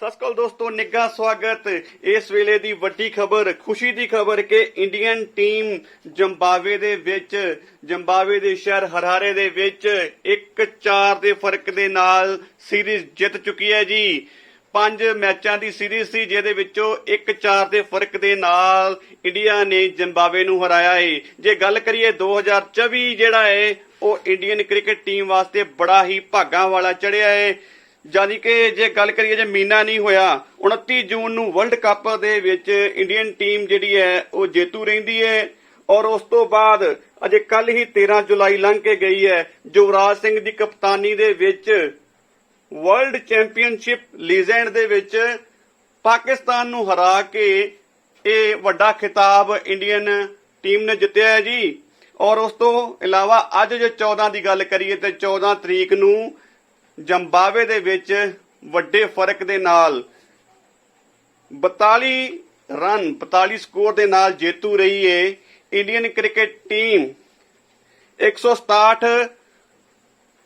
ਸਤਿ ਸ਼੍ਰੀ ਅਕਾਲ ਦੋਸਤੋ, ਨਿੱਘਾ ਸਵਾਗਤ। ਇਸ ਵੇਲੇ ਦੀ ਵੱਡੀ ਖਬਰ, ਖੁਸ਼ੀ ਦੀ ਖਬਰ ਕਿ ਇੰਡੀਅਨ ਟੀਮ ਜੰਬਾਵੇ ਦੇ ਵਿੱਚ ਜੰਬਾਵੇ ਦੇ ਸ਼ਹਿਰ ਹਰਾਰੇ ਦੇ ਵਿੱਚ 1-4 ਦੇ ਫ਼ਰਕ ਦੇ ਨਾਲ ਸੀਰੀਜ਼ ਜਿੱਤ ਚੁੱਕੀ ਹੈ ਜੀ। ਪੰਜ ਮੈਚਾਂ ਦੀ ਸੀਰੀਜ਼ ਸੀ, ਜਿਹਦੇ ਵਿੱਚੋਂ 1-4 ਦੇ ਫ਼ਰਕ ਦੇ ਨਾਲ ਇੰਡੀਆ ਨੇ ਜ਼ਿੰਬਾਬਵੇ ਨੂੰ ਹਰਾਇਆ ਹੈ ਜੇ ਗੱਲ ਕਰੀਏ 2024 ਜਿਹੜਾ ਹੈ ਉਹ ਇੰਡੀਅਨ ਕ੍ਰਿਕਟ ਟੀਮ ਵਾਸਤੇ ਬੜਾ ਹੀ ਭਾਗਾਂ ਵਾਲਾ ਚੜਿਆ ਹੈ ਜਾਨੀ ਕਿ ਜੇ ਗੱਲ ਕਰੀਏ ਜੇ ਮੀਨਾ ਨਹੀਂ ਹੋਇਆ 29 ਜੂਨ ਨੂੰ ਵਰਲਡ ਕੱਪ ਦੇ ਵਿੱਚ ਇੰਡੀਅਨ ਟੀਮ ਜਿਹੜੀ ਹੈ, ਉਹ ਜੇਤੂ ਰਹਿੰਦੀ ਹੈ ਔਰ ਉਸ ਤੋਂ ਬਾਅਦ ਅਜੇ ਕੱਲ ਹੀ 13 ਜੁਲਾਈ ਲੰਘ ਕੇ ਗਈ ਹੈ, ਯੁਵਰਾਜ ਸਿੰਘ ਦੀ ਕਪਤਾਨੀ ਦੇ ਵਿੱਚ ਵਰਲਡ ਚੈਂਪੀਅਨਸ਼ਿਪ ਲੀਜੈਂਡ ਦੇ ਵਿੱਚ ਪਾਕਿਸਤਾਨ ਨੂੰ ਹਰਾ ਕੇ ਇਹ ਵੱਡਾ ਖਿਤਾਬ ਇੰਡੀਅਨ ਟੀਮ ਨੇ ਜਿੱਤਿਆ ਹੈ ਜੀ। ਔਰ ਉਸ ਤੋਂ ਇਲਾਵਾ ਅੱਜ ਜੇ 14 ਦੀ ਗੱਲ ਕਰੀਏ ਤੇ 14 ਤਰੀਕ ਨੂੰ ਜੰਬਾਵੇ ਦੇ ਵਿੱਚ ਵੱਡੇ ਫ਼ਰਕ ਦੇ ਨਾਲ 42 ਰਨ 42 ਸਕੋਰ ਦੇ ਨਾਲ ਜੇਤੂ ਰਹੀ ਏ ਇੰਡੀਅਨ ਕ੍ਰਿਕਟ ਟੀਮ। 167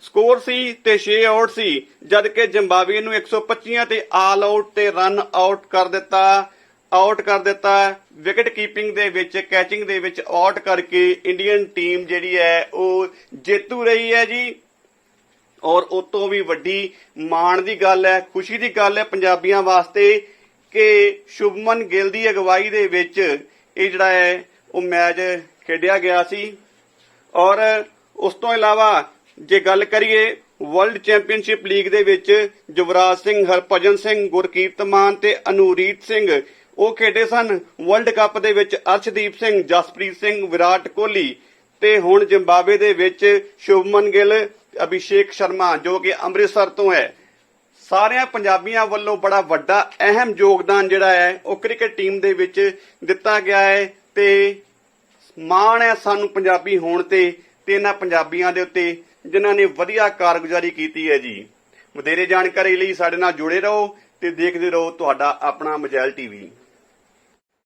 ਸਕੋਰ ਸੀ ਤੇ 6 ਆਊਟ ਸੀ ਜਦ ਕਿ ਜ਼ਿੰਬਾਬਵੇ ਨੂੰ 125 ਤੇ ਆਲ ਆਊਟ ਤੇ ਰਨ ਆਊਟ ਕਰ ਦਿੱਤਾ, ਆਊਟ ਕਰ ਦਿੱਤਾ। ਵਿਕਟ ਕੀਪਿੰਗ ਦੇ ਵਿੱਚ, ਕੈਚਿੰਗ ਦੇ ਵਿੱਚ ਆਊਟ ਕਰਕੇ ਇੰਡੀਅਨ ਟੀਮ ਜਿਹੜੀ ਹੈ, ਉਹ ਜੇਤੂ ਰਹੀ ਹੈ ਜੀ। ਔਰ ਉਸ ਤੋਂ ਵੀ ਵੱਡੀ ਮਾਣ ਦੀ ਗੱਲ ਹੈ, ਖੁਸ਼ੀ ਦੀ ਗੱਲ ਹੈ ਪੰਜਾਬੀਆਂ ਵਾਸਤੇ ਕਿ ਸ਼ੁਭਮਨ ਗਿੱਲ ਦੀ ਅਗਵਾਈ ਦੇ ਵਿੱਚ ਇਹ ਜਿਹੜਾ ਹੈ, ਉਹ ਮੈਚ ਖੇਡਿਆ ਗਿਆ ਸੀ। ਔਰ ਉਸ ਤੋਂ ਇਲਾਵਾ ਜੇ ਗੱਲ ਕਰੀਏ ਵਰਲਡ ਚੈਂਪੀਅਨਸ਼ਿਪ ਲੀਗ ਦੇ ਵਿੱਚ ਯੁਵਰਾਜ ਸਿੰਘ, ਹਰਭਜਨ ਸਿੰਘ, ਗੁਰਕੀਰਤ ਮਾਨ ਤੇ ਅਨੂਰੀਤ ਸਿੰਘ, ਉਹ ਖੇਡੇ ਸਨ। ਵਰਲਡ ਕੱਪ ਦੇ ਵਿੱਚ ਅਰਸ਼ਦੀਪ ਸਿੰਘ, ਜਸਪ੍ਰੀਤ ਸਿੰਘ, ਵਿਰਾਟ ਕੋਹਲੀ ਤੇ ਹੁਣ ਜ਼ਿੰਬਾਬਵੇ ਦੇ ਵਿੱਚ ਸ਼ੁਭਮਨ ਗਿੱਲ ਅਭਿਸ਼ੇਕ ਸ਼ਰਮਾ, ਜੋ ਕਿ ਅੰਮ੍ਰਿਤਸਰ ਤੋਂ ਹੈ। ਸਾਰਿਆਂ ਪੰਜਾਬੀਆਂ ਵੱਲੋਂ ਬੜਾ ਵੱਡਾ, ਅਹਿਮ ਯੋਗਦਾਨ ਜਿਹੜਾ ਹੈ, ਉਹ ਕ੍ਰਿਕਟ ਟੀਮ ਦੇ ਵਿੱਚ ਦਿੱਤਾ ਗਿਆ ਹੈ ਤੇ ਮਾਣ ਹੈ ਸਾਨੂੰ ਪੰਜਾਬੀ ਹੋਣ ਤੇ ਤੇ ਇਹਨਾਂ ਪੰਜਾਬੀਆਂ ਦੇ ਉੱਤੇ, ਜਿਨ੍ਹਾਂ ਨੇ ਵਧੀਆ ਕਾਰਗੁਜ਼ਾਰੀ ਕੀਤੀ ਹੈ ਜੀ। ਵਧੇਰੇ ਜਾਣਕਾਰੀ ਲਈ ਸਾਡੇ ਨਾਲ ਜੁੜੇ ਰਹੋ ਤੇ ਦੇਖਦੇ ਰਹੋ ਤੁਹਾਡਾ ਆਪਣਾ ਮਜੈਲ ਟੀਵੀ।